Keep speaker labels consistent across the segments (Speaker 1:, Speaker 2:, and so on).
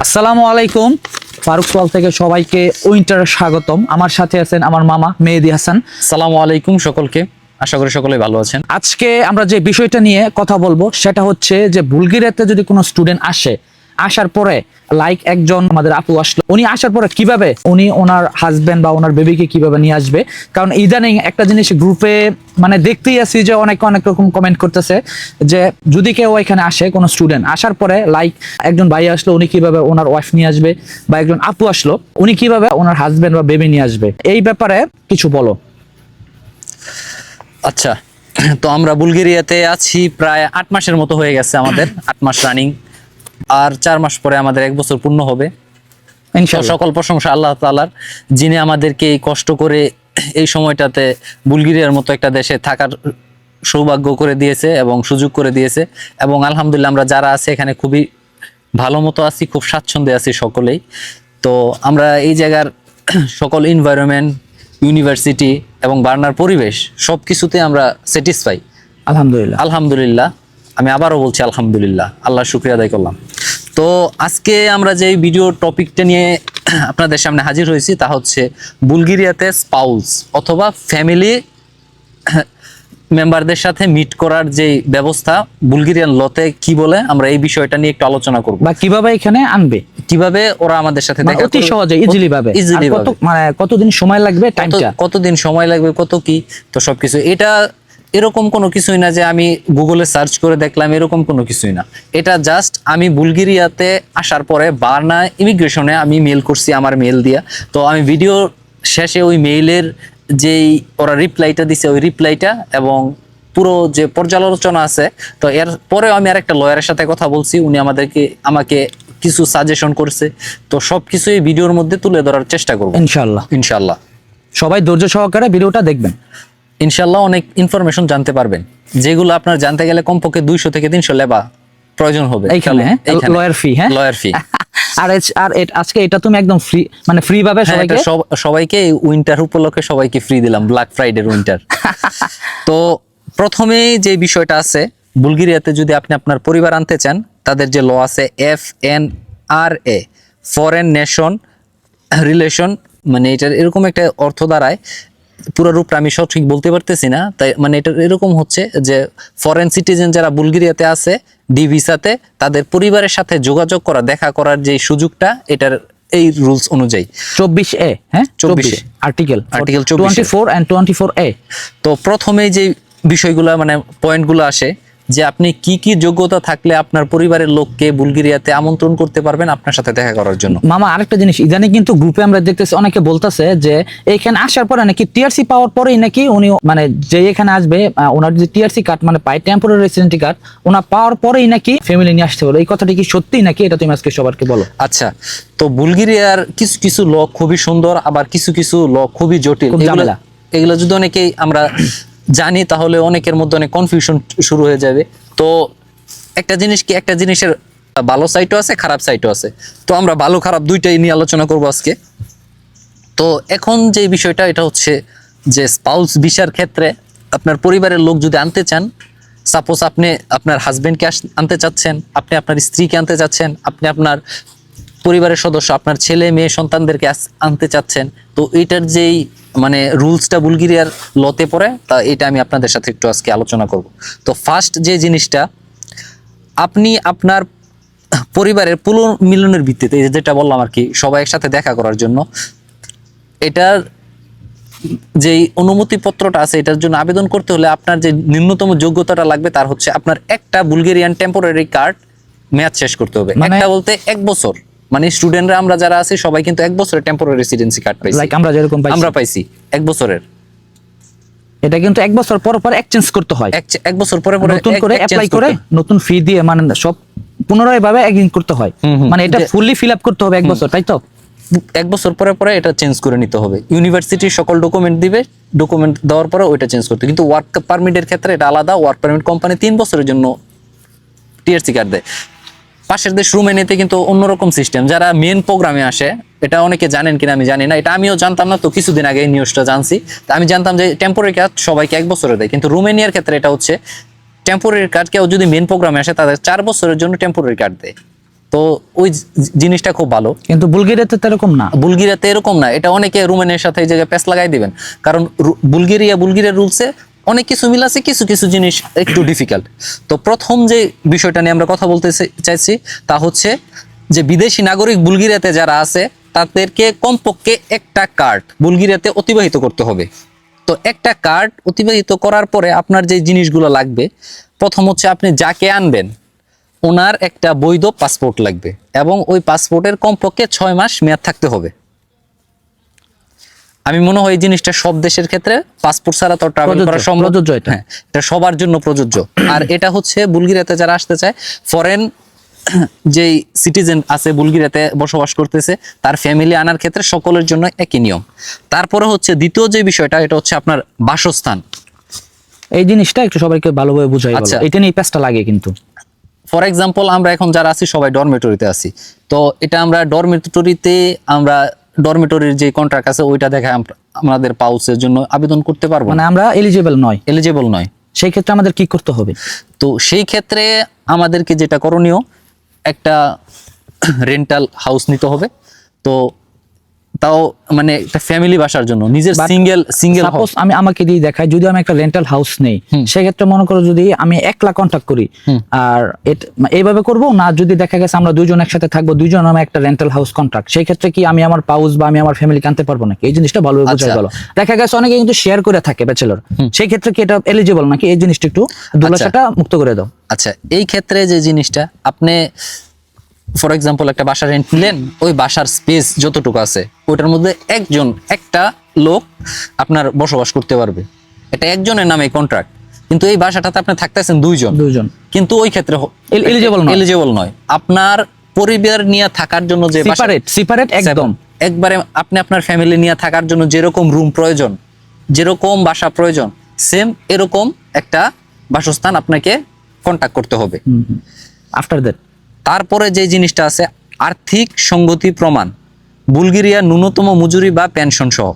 Speaker 1: আসসালামু আলাইকুম। ফারুক সোয়াল থেকে সবাইকে উইন্টার স্বাগতম। আমার সাথে আছেন আমার মামা মেহেদি হাসান।
Speaker 2: সালামু আলাইকুম সকলকে। আশা করি সকলে ভালো আছেন।
Speaker 1: আজকে আমরা যে বিষয়টা নিয়ে কথা বলব সেটা হচ্ছে যে বুলগেরিয়াতে যদি কোনো স্টুডেন্ট আসে আসার পরে লাইক একজন আমাদের আপু আসলো, উনি আসার পরে কীভাবে উনি ওনার হাজবেন্ড বা ওনার বেবিকে কীভাবে নিয়ে আসবে? কারণ ইদানিং একটা জিনিস গ্রুপে মানে দেখতেই আছি যে অনেক অনেক রকম কমেন্ট করতেছে যে, যদি কেউ এখানে আসে, কোনো স্টুডেন্ট আসার পরে লাইক একজন ভাই আসলো, উনি কীভাবে ওনার ওয়াইফ নিয়ে আসবে বা একজন আপু আসলো, উনি কীভাবে ওনার হাজবেন্ড বা বেবি নিয়ে আসবে? এই ব্যাপারে কিছু বলো।
Speaker 2: আচ্ছা তো আমরা বুলগেরিয়াতে আছি, প্রায় আট মাসের মতো হয়ে গেছে আমাদের, আট মাস রানিং আর চার মাস পরে আমাদের এক বছর পূর্ণ হবে। সকল প্রশংসা আল্লাহ তালার যিনি আমাদেরকে এই কষ্ট করে এই সময়টাতে বুলগেরিয়ার মতো একটা দেশে থাকার সৌভাগ্য করে দিয়েছে এবং সুযোগ করে দিয়েছে। এবং আলহামদুলিল্লাহ আমরা যারা আছে এখানে খুবই ভালো মতো আছি খুব স্বাচ্ছন্দ্যে আছি সকলেই। তো আমরা এই জায়গার সকল এনভায়রনমেন্ট ইউনিভার্সিটি এবং বার্নার পরিবেশ সব কিছুতে আমরা স্যাটিসফাই
Speaker 1: আলহামদুলিল্লাহ।
Speaker 2: আলহামদুলিল্লাহ। আমি আবারও বলছি আলহামদুলিল্লাহ আল্লাহ শুক্রিয়া আদায় করলাম। তো আজকে আমরা যে ভিডিও টপিকটা নিয়ে আপনাদের সামনে হাজির হয়েছি তা হচ্ছে বুলগেরিয়াতে স্পাউস অথবা ফ্যামিলি মেম্বারদের সাথে মিট করার যে ব্যবস্থা বুলগেরিয়ান লতে কি বলে আমরা এই বিষয়টা নিয়ে একটু আলোচনা করব।
Speaker 1: বা কীভাবে এখানে আনবে?
Speaker 2: কীভাবে ওরা আমাদের সাথে
Speaker 1: মানে
Speaker 2: দেখা
Speaker 1: অতি
Speaker 2: করবে?
Speaker 1: সহজে ইজিলি ভাবে। আর কত। মানে কতদিন সময় লাগবে টাইমটা
Speaker 2: কতদিন সময় লাগবে কত কি তো সবকিছু। এটা এরকম কোনো কিছুই না যে আমি গুগলে সার্চ করে দেখলাম এরকম কোনো কিছুই না। এটা জাস্ট আমি বুলগেরিয়াতে আসার পরে বার্না ইমিগ্রেশনে আমি মেল করছি আমার মেল দিয়া। তো আমি ভিডিও শেষে ওই মেইলের যেই ওরা রিপ্লাইটা দিছে ওই রিপ্লাইটা এবং পুরো যে পর্যালোচনা আছে তো এর পরেও আমি আরেকটা লয়ারের সাথে কথা বলছি উনি আমাদেরকে আমাকে কিছু সাজেশন করছে। তো সবকিছু এই ভিডিওর মধ্যে তুলে ধরার চেষ্টা করব।
Speaker 1: ইনশাআল্লাহ।
Speaker 2: ইনশাল্লাহ
Speaker 1: সবাই ধৈর্য সহকারে ভিডিওটা দেখবেন।
Speaker 2: ইনশাল্লাহ অনেক ইনফরমেশন জানতে পারবেন। যেগুলো আপনার জানতে গেলে কমপক্ষে দুইশো থেকে তিনশো লেবা প্রয়োজন হবে।
Speaker 1: এইখানে লয়ার ফি হ্যাঁ?
Speaker 2: লয়ার ফি
Speaker 1: আর আর আজকে এটা তুমি একদম ফ্রি মানে ফ্রি ভাবে সবাইকে
Speaker 2: সবাইকে উইন্টার উপলক্ষে সবাইকে ফ্রি দিলাম ব্ল্যাক ফ্রাইডে উইন্টার তো প্রথমেই যে বিষয়টা আছে বুলগেরিয়াতে যদি আপনি আপনার পরিবার আনতে চান তাদের যে ল আছে F N R A foreign nation relation মানে এটার এরকম একটা অর্থ দাঁড়ায় পুরো রূপটা আমি সঠিক বলতে পারতেছি না। তাই মানে এটা এরকম হচ্ছে যে ফরেন সিটিজেন যারা বুলগেরিয়াতে আছে ডিভিসাতে তাদের পরিবারের সাথে যোগাযোগ করা দেখা করার যে সুযোগটা এটার এই রুলস অনুযায়ী।
Speaker 1: চব্বিশ এ হ্যাঁ?
Speaker 2: চব্বিশ article
Speaker 1: article
Speaker 2: Article 24 A.
Speaker 1: Twenty four and twenty four এ
Speaker 2: তো প্রথমেই যে বিষয়গুলো মানে পয়েন্টগুলো আসে যে আপনি কি কি যোগ্যতা থাকলে আপনার পরিবারের লোককে বুলগেরিয়াতে আমন্ত্রণ করতে পারবেন আপনার সাথে দেখা করার জন্য।
Speaker 1: মামা আরেকটা জিনিস ইদানি কিন্তু গ্রুপে আমরা দেখতেছি অনেকে বলতেছে যে এখানে আসার পরে নাকি টিআরসি পাওয়ার পরেই নাকি উনি মানে যে এখানে আসবে ওনার যে টিআরসি কার্ড মানে পায় টেম্পোরারি রেসিডেন্টি কার্ড ওনার পাওয়ার পরেই নাকি ফ্যামিলি নিয়ে আসতে পারবে এই কথাটা কি সত্যি নাকি? এটা তুমি আজকে সবারকে বলো।
Speaker 2: আচ্ছা তো বুলগেরিয়ার কিছু কিছু ল খুবই সুন্দর আবার কিছু কিছু ল খুবই জটিল। এগুলো যদি অনেকেই আমরা জানি, তাহলে অনেকের মধ্যে অনেক কনফিউশন শুরু হয়ে যাবে। তো একটা জিনিস কি, একটা জিনিসের ভালো সাইটও আছে, খারাপ সাইটও আছে। তো আমরা ভালো, খারাপ দুইটাই নিয়ে আলোচনা করব আজকে। তো এখন যে বিষয়টা, এটা হচ্ছে যে স্পাউস ভিসার ক্ষেত্রে আপনার পরিবারের লোক যদি আনতে চান সাপোজ আপনি আপনার হাজবেন্ডকে আনতে চাচ্ছেন, আপনি আপনার স্ত্রীকে আনতে চাচ্ছেন, আপনি আপনার পরিবারের সদস্য আপনার ছেলে মেয়ে সন্তানদেরকে আনতে চাচ্ছেন তো এটার যেই মানে রুলসটা বুলগেরিয়ার লতে পড়ে তা এটা আমি আপনাদের সাথে একটু আজকে আলোচনা করব। তো ফার্স্ট যে জিনিসটা আপনি আপনার পরিবারের পুনর্মিলনের ভিত্তিতে যেটা বললাম আর কি সবাই একসাথে দেখা করার জন্য এটার যেই অনুমতিপত্রটা আছে এটার জন্য আবেদন করতে হলে আপনার যে ন্যূনতম যোগ্যতাটা লাগবে তার হচ্ছে আপনার একটা বুলগেরিয়ান টেম্পোরারি কার্ড মেয়াদ শেষ করতে হবে।
Speaker 1: মানে-
Speaker 2: একটা বলতে এক বছর। মানে স্টুডেন্টরা আমরা যারা আছি সবাই কিন্তু এক বছরের টেম্পোরারি রেসিডেন্সি কার্ড পাইছি।
Speaker 1: লাইক আমরা যেরকম পাইছি।
Speaker 2: আমরা পাইছি এক বছরের।
Speaker 1: এটা কিন্তু এক বছর পর পর এক্সচেঞ্জ করতে হয়।
Speaker 2: এক বছর পরে পরে
Speaker 1: নতুন করে অ্যাপ্লাই করে নতুন ফি দিয়ে মানে সব পুনরায় ভাবে একদিন করতে হয়। মানে এটা ফুললি ফিল আপ করতে হবে এক বছর তাই তো?
Speaker 2: এক বছর পরে পরে এটা চেঞ্জ করে নিতে হবে। ইউনিভার্সিটির সকল ডকুমেন্ট দিবে ডকুমেন্ট দেওয়ার পরে ওইটা চেঞ্জ করতে। কিন্তু ওয়ার্ক পারমিটের ক্ষেত্রে এটা আলাদা ওয়ার্ক পারমিট কোম্পানি তিন বছরের জন্য টিআরসি কার্ড দেয়। পাশের দেশ রুমেনিতে কিন্তু অন্যরকম সিস্টেম যারা মেন প্রোগ্রামে আসে এটা অনেকে জানেন কিনা আমি জানি না এটা আমিও জানতাম না তো কিছুদিন আগে এই নিউজটা জানছি। তা আমি জানতাম যে টেম্পোরারি কার্ড সবাইকে এক বছরে দেয় কিন্তু রুমেনিয়ার ক্ষেত্রে এটা হচ্ছে টেম্পোরারি কার্ড কেউ যদি মেন প্রোগ্রামে আসে তাদের চার বছরের জন্য টেম্পোরারি কার্ড দেয়। তো ওই জিনিসটা খুব ভালো।
Speaker 1: কিন্তু বুলগেরিয়াতে তো এরকম না।
Speaker 2: বুলগেরিয়াতে এরকম না এটা অনেকে রুমেনের সাথে এই জায়গায় প্যাচ লাগাই দিবেন। কারণ বুলগেরিয়া বুলগেরিয়ার রুলসে অনেক কিছু মিল আছে, কিছু কিছু জিনিস একটু ডিফিকাল্ট তো প্রথম যে বিষয়টা নিয়ে আমরা কথা বলতে চাইছি, তা হচ্ছে যে বিদেশি নাগরিক বুলগেরিয়াতে যারা আছে, তাদেরকে কমপক্ষে একটা কার্ড বুলগেরিয়াতে অতিবাহিত করতে হবে। তো একটা কার্ড অতিবাহিত করার পরে আপনার যে জিনিসগুলো লাগবে, প্রথম হচ্ছে আপনি যাকে আনবেন, ওনার একটা বৈধ পাসপোর্ট লাগবে এবং ওই পাসপোর্টের কমপক্ষে ছয় মাস মেয়াদ থাকতে হবে। আমি মনে হয় এই জিনিসটা সব দেশের ক্ষেত্রে পাসপোর্ট ছাড়া তো ট্রাভেল করা সম্ভব। হ্যাঁ এটা সবার জন্য প্রযোজ্য। আর এটা হচ্ছে বুলগেরিয়াতে যারা আসতে চায় ফরেন যেই সিটিজেন আছে বুলগেরিয়াতে বসবাস করতেছে তার ফ্যামিলি আনার ক্ষেত্রে সকলের জন্য একই নিয়ম। তারপরে হচ্ছে দ্বিতীয় যে বিষয়টা এটা হচ্ছে আপনার বাসস্থান।
Speaker 1: এই জিনিসটা একটু সবাইকে ভালোভাবে বুঝাই
Speaker 2: আচ্ছা।
Speaker 1: এটা নিয়ে প্যাচটা লাগে কিন্তু।
Speaker 2: ফর এক্সাম্পল আমরা এখন যারা আছি সবাই ডরমেটরিতে আছি। তো এটা আমরা ডরমেটরিতে আমরা ডরমেটরির যে কন্ট্রাক্ট আছে ওইটা দেখে আমাদের পাউসের জন্য আবেদন করতে পারব
Speaker 1: মানে আমরা এলিজিবল নয়।
Speaker 2: এলিজেবল নয়।
Speaker 1: সেই ক্ষেত্রে আমাদের কি করতে হবে?
Speaker 2: তো সেই ক্ষেত্রে আমাদেরকে যেটা করণীয় একটা রেন্টাল হাউস নিতে হবে। তো তাও মানে একটা ফ্যামিলি বাসার জন্য নিজের সিঙ্গেল সিঙ্গেল
Speaker 1: সাপোজ আমি আমাকে দিয়ে দেখাই যদি আমি একটা রেন্টাল হাউস নেই সেক্ষেত্রে মনে করো যদি আমি একলা কন্ট্যাক্ট করি আর এইভাবে করব? না যদি দেখা গেছে আমরা দুজন একসাথে থাকব দুইজন আমি একটা রেন্টাল হাউস কন্ট্রাক্ট সেই ক্ষেত্রে কি আমি আমার পাউস বা আমি আমার ফ্যামিলি আনতে পারব নাকি? এই জিনিসটা ভালোভাবে বোঝাই
Speaker 2: আচ্ছা।
Speaker 1: গেল দেখা গেছে অনেকে কিন্তু শেয়ার করে থাকে ব্যাচেলর সেই ক্ষেত্রে কি এটা এলিজিবল নাকি? এই জিনিসটা একটু দুলাসাটা মুক্ত করে দাও।
Speaker 2: আচ্ছা এই ক্ষেত্রে যে জিনিসটা আপনি ফর এক্সাম্পল একটা বাসা রেন্ট নিলেন ওই বাসার স্পেস যতটুকু আছে ওইটার মধ্যে একজন একটা লোক আপনার বসবাস করতে পারবে। এটা একজনের নামে কন্ট্রাক্ট কিন্তু এই বাসাটাতে আপনি থাকতেছেন দুইজন।
Speaker 1: দুইজন।
Speaker 2: কিন্তু ওই ক্ষেত্রে
Speaker 1: নয়।
Speaker 2: এলিজেবল নয়। আপনার পরিবার নিয়ে থাকার জন্য যে
Speaker 1: সেপারেট সেপারেট একদম।
Speaker 2: একবারে আপনি আপনার ফ্যামিলি নিয়ে থাকার জন্য যেরকম রুম প্রয়োজন যেরকম বাসা প্রয়োজন সেম এরকম একটা বাসস্থান আপনাকে কন্টাক্ট করতে হবে।
Speaker 1: আফটার দ্যাট
Speaker 2: তারপরে যে জিনিসটা আছে আর্থিক সঙ্গতি প্রমাণ। বুলগেরিয়া ন্যূনতম মজুরি বা পেনশন সহ।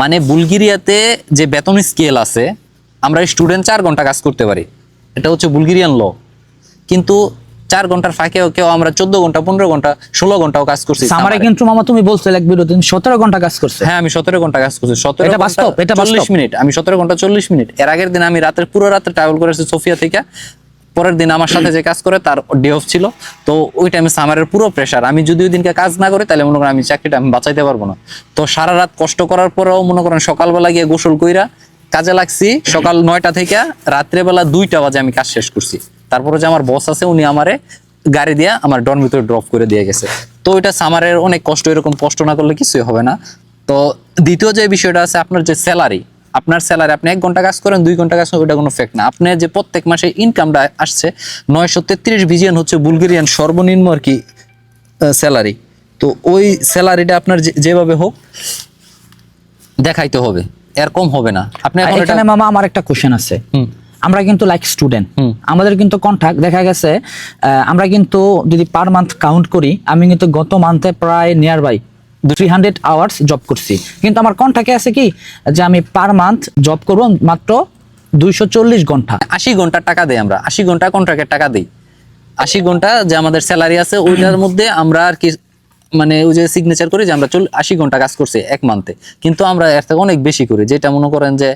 Speaker 2: মানে বুলগেরিয়াতে যে বেতন স্কেল আছে আমরা স্টুডেন্ট চার ঘণ্টা কাজ করতে পারি। এটা হচ্ছে বুলগেরিয়ান ল কিন্তু চার ঘণ্টার ফাঁকেও কেউ আমরা চোদ্দ ঘণ্টা পনেরো ঘণ্টা ষোলো ঘন্টাও কাজ করছি।
Speaker 1: সামারে। কিন্তু মামা তুমি বলছো এক বিরোধী সতেরো ঘণ্টা কাজ করছে।
Speaker 2: হ্যাঁ আমি সতেরো ঘণ্টা কাজ করছি। সতেরো
Speaker 1: এটা বাস্তব, এটা
Speaker 2: চল্লিশ মিনিট। আমি সতেরো ঘণ্টা চল্লিশ মিনিট। এর আগের দিন আমি রাতের পুরো রাতে ট্রাভেল করেছি সোফিয়া থেকে। পরের দিন আমার সাথে যে কাজ করে, তার ডে অফ ছিল। তো ওই টাইমে সামারের পুরো প্রেশার আমি যদি ওই দিনকে কাজ না করি, তাহলে মনে করেন আমি চাকরিটা আমি বাঁচাইতে পারব না। তো সারা রাত কষ্ট করার পরেও মনে করেন সকালবেলা গিয়ে গোসল কইরা কাজে লাগছি। সকাল নয়টা থেকে রাত্রেবেলা দুইটা বাজে আমি কাজ শেষ করছি। তারপরে যে আমার বস আছে, উনি আমারে গাড়ি দিয়ে আমার ডন ভিতরে ড্রপ করে দিয়ে গেছে। তো এটা সামারের অনেক কষ্ট, এরকম কষ্ট না করলে কিছুই হবে না। তো দ্বিতীয় যে বিষয়টা আছে, আপনার যে স্যালারি আপনার স্যালারি আপনি এক ঘণ্টা কাজ করেন দুই ঘণ্টা কাজ করেন ওটা কোনো ফেক্ট না। আপনার যে প্রত্যেক মাসে ইনকামটা আসছে নয়শো তেত্রিশ ভিজিয়ান হচ্ছে বুলগেরিয়ান সর্বনিম্ন আর কি স্যালারি তো ওই স্যালারিটা আপনার যেভাবে হোক দেখাইতে হবে। এর কম হবে না। আপনি এখানে
Speaker 1: মামা আমার একটা কোশ্চেন আছে। আমরা কিন্তু লাইক স্টুডেন্ট আমাদের কিন্তু কন্ট্যাক্ট দেখা গেছে আমরা কিন্তু যদি পার মান্থ কাউন্ট করি আমি কিন্তু গত মান্থে প্রায় nearby three hundred hours job করছি। কিন্তু আমার কন্ট্যাক্টে আছে কি যে আমি পার মান্থ জব করব মাত্র দুইশো চল্লিশ ঘণ্টা।
Speaker 2: আশি ঘণ্টার টাকা দেই আমরা, আশি ঘণ্টা কন্ট্রাক্টের টাকা দিই। আশি ঘণ্টা যে আমাদের স্যালারি আছে, ওইটার মধ্যে আমরা আর কি মানে ওই যে সিগনেচার করি যে আমরা চল আশি ঘণ্টা কাজ করছি এক মান্থে কিন্তু আমরা এর থেকে অনেক বেশি করি, যেটা মনে করেন যে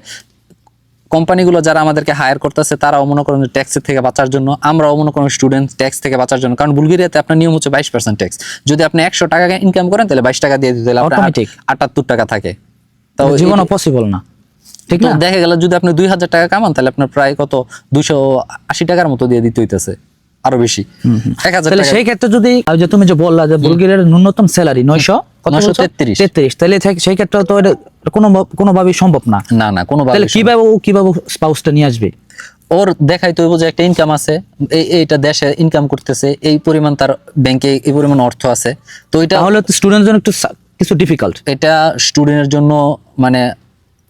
Speaker 2: কোম্পানিগুলো যারা আমাদেরকে হায়ার করতেছে তারাও মনে করেন ট্যাক্সের থেকে বাঁচার জন্য আমরাও মনে করেন স্টুডেন্ট ট্যাক্স থেকে বাঁচার জন্য। কারণ বুলগেরিয়াতে আপনার নিয়ম হচ্ছে বাইশ পার্সেন্ট ট্যাক্স যদি আপনি একশো টাকা ইনকাম করেন তাহলে বাইশ টাকা দিয়ে দিতে আপনার আটাত্তর টাকা থাকে। তো
Speaker 1: জীবনও পসিবল না। ঠিক না?
Speaker 2: দেখা গেল যদি আপনি দুই হাজার টাকা কামান তাহলে আপনার প্রায় কত? দুইশো আশি টাকার মতো দিয়ে দিতে হইতেছে। আরও বেশি। এক হাজার
Speaker 1: সেই ক্ষেত্রে যদি তুমি যে বললা যে বুলগেরিয়ার ন্যূনতম স্যালারি নয়শো কত
Speaker 2: 933
Speaker 1: তেত্রিশ। তাহলে সেই ক্ষেত্রে তো এটা কোনো কোনোভাবেই সম্ভব না।
Speaker 2: না না কোনো
Speaker 1: তাহলে কীভাবে ও কীভাবে স্পাউসটা নিয়ে আসবে?
Speaker 2: ওর দেখাই তো যে একটা ইনকাম আছে। এইটা দেশে ইনকাম করতেছে। এই পরিমাণ তার ব্যাংকে এই পরিমাণ অর্থ আছে। তো এটা
Speaker 1: তাহলে তো স্টুডেন্টের জন্য একটু কিছু ডিফিকাল্ট
Speaker 2: এটা স্টুডেন্টের জন্য মানে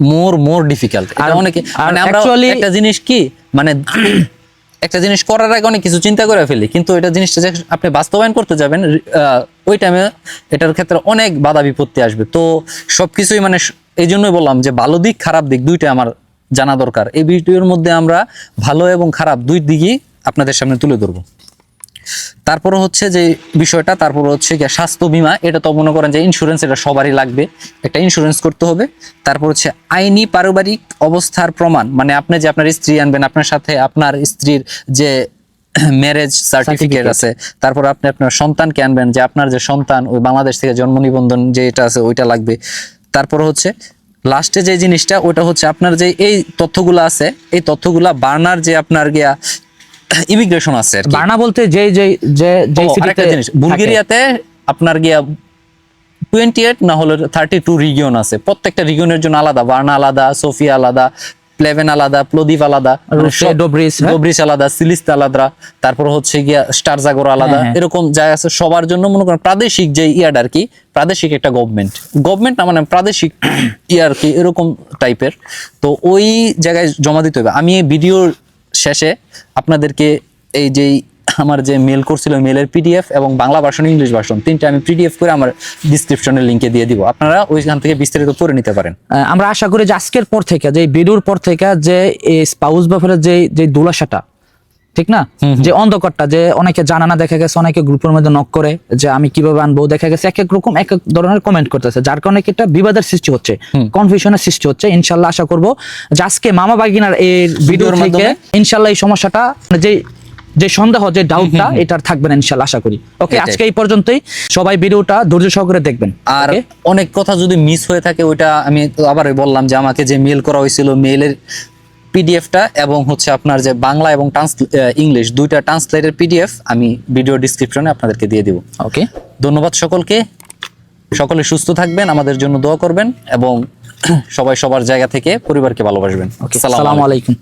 Speaker 2: মোর মোর ডিফিকাল্ট আর- অনেকে মানে আমরা একটা জিনিস কি মানে একটা জিনিস করার আগে অনেক কিছু চিন্তা করে ফেলি, কিন্তু এটা জিনিসটা যে আপনি বাস্তবায়ন করতে যাবেন ওই টাইমে এটার ক্ষেত্রে অনেক বাধা বিপত্তি আসবে। তো সব কিছুই মানে এই জন্যই বললাম যে ভালো দিক, খারাপ দিক দুইটা আমার জানা দরকার। এই ভিডিওর মধ্যে আমরা ভালো এবং খারাপ দুই দিকই আপনাদের সামনে তুলে ধরবো। তারপরে হচ্ছে যে বিষয়টা তারপরে হচ্ছে গিয়ে স্বাস্থ্য বীমা এটা তো মনে করেন যে ইন্স্যুরেন্স এটা সবারই লাগবে। একটা ইন্স্যুরেন্স করতে হবে। তারপর হচ্ছে আইনি পারিবারিক অবস্থার প্রমাণ মানে আপনি যে আপনার স্ত্রী আনবেন আপনার সাথে আপনার স্ত্রীর যে ম্যারেজ সার্টিফিকেট আছে তারপর আপনি আপনার সন্তানকে আনবেন যে আপনার যে সন্তান ওই বাংলাদেশ থেকে জন্ম নিবন্ধন যে এটা আছে ওইটা লাগবে। তারপর হচ্ছে লাস্টে যে জিনিসটা ওটা হচ্ছে আপনার যে এই তথ্যগুলো আছে এই তথ্যগুলা বার্নার যে আপনার গিয়া ইমিগ্রেশন আছে।
Speaker 1: বার্না বলতে যে যে যে যে সিটিতে
Speaker 2: জিনিস বুলগেরিয়াতে আপনার গিয়া টোয়েন্টি এইট না হলে থার্টি টু রিগিয়ন আছে প্রত্যেকটা রিগিয়নের জন্য আলাদা বার্না আলাদা সোফিয়া আলাদা প্লেভেন আলাদা প্লদিভ আলাদা
Speaker 1: ডোব্রিজ, হ্যাঁ?
Speaker 2: আলাদা সিলিস্তা আলাদা তারপর হচ্ছে গিয়া স্টারজাগর আলাদা
Speaker 1: হ্যাঁ, হ্যাঁ।
Speaker 2: এরকম জায়গা আছে সবার জন্য মনে করেন প্রাদেশিক যে ইয়ার আর কি প্রাদেশিক একটা গভর্নমেন্ট গভর্নমেন্ট না মানে প্রাদেশিক ইয়ার কি এরকম টাইপের তো ওই জায়গায় জমা দিতে হবে আমি ভিডিওর শেষে আপনাদেরকে এই যেই আমার যে মেল করছিল মেলের পিডিএফ এবং বাংলা ভার্সন ইংলিশ ভার্সন তিনটা আমি পিডিএফ করে আমার ডিসক্রিপশনের লিঙ্কে দিয়ে দিব। আপনারা ওইখান থেকে বিস্তারিত করে নিতে পারেন।
Speaker 1: আমরা আশা করি যে আজকের পর থেকে, যে ভিডিওর পর থেকে যে স্পাউস ব্যাপারে যে যে দুলাশাটা ঠিক না? যে অন্ধকারটা যে অনেকে জানা না দেখা গেছে অনেকে গ্রুপের মধ্যে নক করে যে আমি কীভাবে আনব দেখা গেছে এক এক রকম এক এক ধরনের কমেন্ট করতেছে যার কারণে একটা বিবাদের সৃষ্টি হচ্ছে কনফিউশনের সৃষ্টি হচ্ছে ইনশাল্লাহ আশা করব যে আজকে মামা বাগিনার এই ভিডিওর থেকে ইনশাল্লাহ এই সমস্যাটা মানে যে যে সন্দেহ যে ডাউটটা এটার থাকবে না ইনশাল্লাহ আশা করি। ওকে আজকে এই পর্যন্তই। সবাই ভিডিওটা ধৈর্য সহকারে দেখবেন।
Speaker 2: আর অনেক কথা যদি মিস হয়ে থাকে ওইটা আমি তো আবারই বললাম যে আমাকে যে মেল করা হয়েছিল মেলের পিডিএফটা এবং হচ্ছে আপনার যে বাংলা এবং ইংলিশ দুইটা ট্রান্সলেটের পিডিএফ আমি ভিডিও ডিসক্রিপশনে আপনাদেরকে দিয়ে দিব।
Speaker 1: ওকে
Speaker 2: ধন্যবাদ সকলকে। সকলে সুস্থ থাকবেন আমাদের জন্য দোয়া করবেন এবং সবাই সবার জায়গা থেকে পরিবারকে ভালোবাসবেন।
Speaker 1: ওকে
Speaker 2: আলাইকুম।
Speaker 1: আলাইকুম।